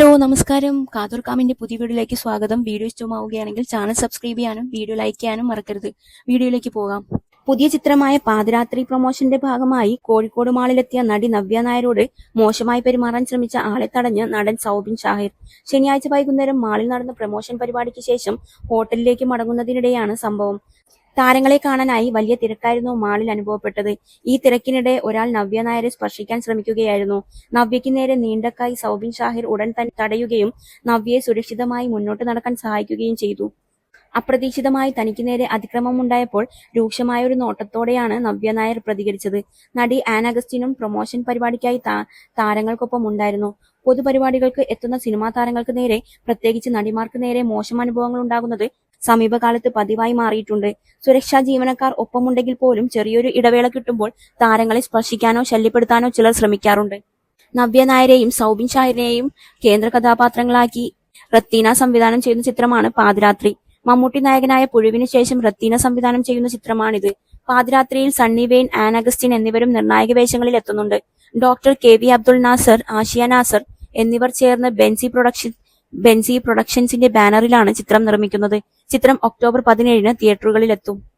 Hello നമസ്കാരം. കാതൂർക്കാമിന്റെ പുതിയ വീഡിയോയിലേക്ക് സ്വാഗതം. വീഡിയോ ഇഷ്ടമാവുകയാണെങ്കിൽ ചാനൽ സബ്സ്ക്രൈബ് ചെയ്യാനും വീഡിയോ ലൈക്ക് ചെയ്യാനും മറക്കരുത്. വീഡിയോയിലേക്ക് പോകാം. പുതിയ ചിത്രമായ പാതിരാത്രി പ്രൊമോഷന്റെ ഭാഗമായി കോഴിക്കോട് മാളിലെത്തിയ നടി നവ്യ നായരോട് മോശമായി പെരുമാറാൻ ശ്രമിച്ച ആളെ തടഞ്ഞ് നടൻ സൗബിൻ ഷാഹിർ. ശനിയാഴ്ച വൈകുന്നേരം മാളിൽ നടന്ന പ്രൊമോഷൻ പരിപാടിക്ക് ശേഷം ഹോട്ടലിലേക്ക് മടങ്ങുന്നതിനിടെയാണ് സംഭവം. താരങ്ങളെ കാണാനായി വലിയ തിരക്കായിരുന്നു മാളിൽ അനുഭവപ്പെട്ടത്. ഈ തിരക്കിനിടെ ഒരാൾ നവ്യ നായരെ സ്പർശിക്കാൻ ശ്രമിക്കുകയായിരുന്നു. നവ്യയ്ക്ക് നേരെ നീണ്ടക്കായി സൗബിൻ ഷാഹിർ ഉടൻ തന്നെ തടയുകയും നവ്യയെ സുരക്ഷിതമായി മുന്നോട്ട് നടക്കാൻ സഹായിക്കുകയും ചെയ്തു. അപ്രതീക്ഷിതമായി തനിക്ക് നേരെ അതിക്രമമുണ്ടായപ്പോൾ രൂക്ഷമായ ഒരു നോട്ടത്തോടെയാണ് നവ്യ നായർ പ്രതികരിച്ചത്. നടി ആനഗസ്റ്റിനും പ്രൊമോഷൻ പരിപാടിക്കായി താരങ്ങൾക്കൊപ്പം ഉണ്ടായിരുന്നു. പൊതുപരിപാടികൾക്ക് എത്തുന്ന സിനിമാ താരങ്ങൾക്ക് നേരെ പ്രത്യേകിച്ച് നടിമാർക്ക് നേരെ മോശം അനുഭവങ്ങൾ ഉണ്ടാകുന്നത് സമീപകാലത്ത് പതിവായി മാറിയിട്ടുണ്ട്. സുരക്ഷാ ജീവനക്കാർ ഒപ്പമുണ്ടെങ്കിൽ പോലും ചെറിയൊരു ഇടവേള കിട്ടുമ്പോൾ താരങ്ങളെ സ്പർശിക്കാനോ ശല്യപ്പെടുത്താനോ ചിലർ ശ്രമിക്കാറുണ്ട്. നവ്യ നായരെയും സൗബിൻ ഷാഹിറിനെയും കേന്ദ്ര കഥാപാത്രങ്ങളാക്കി റത്തീന സംവിധാനം ചെയ്യുന്ന ചിത്രമാണ് പാതിരാത്രി. മമ്മൂട്ടി നായകനായ പുഴുവിന് ശേഷം റത്തീന സംവിധാനം ചെയ്യുന്ന ചിത്രമാണിത്. പാതിരാത്രിയിൽ സണ്ണി വെയിൻ ആൻ അഗസ്റ്റിൻ എന്നിവരും നിർണായക വേഷങ്ങളിൽ എത്തുന്നുണ്ട്. Doctor K V Abdul Nasser Ashiya Nasser എന്നിവർ ചേർന്ന് ബെൻസി പ്രൊഡക്ഷൻ ബെൻസി പ്രൊഡക്ഷൻസിന്റെ ബാനറിലാണ് ചിത്രം നിർമ്മിക്കുന്നത്. ചിത്രം ഒക്ടോബർ പതിനേഴിന് തിയേറ്ററുകളിലെത്തും.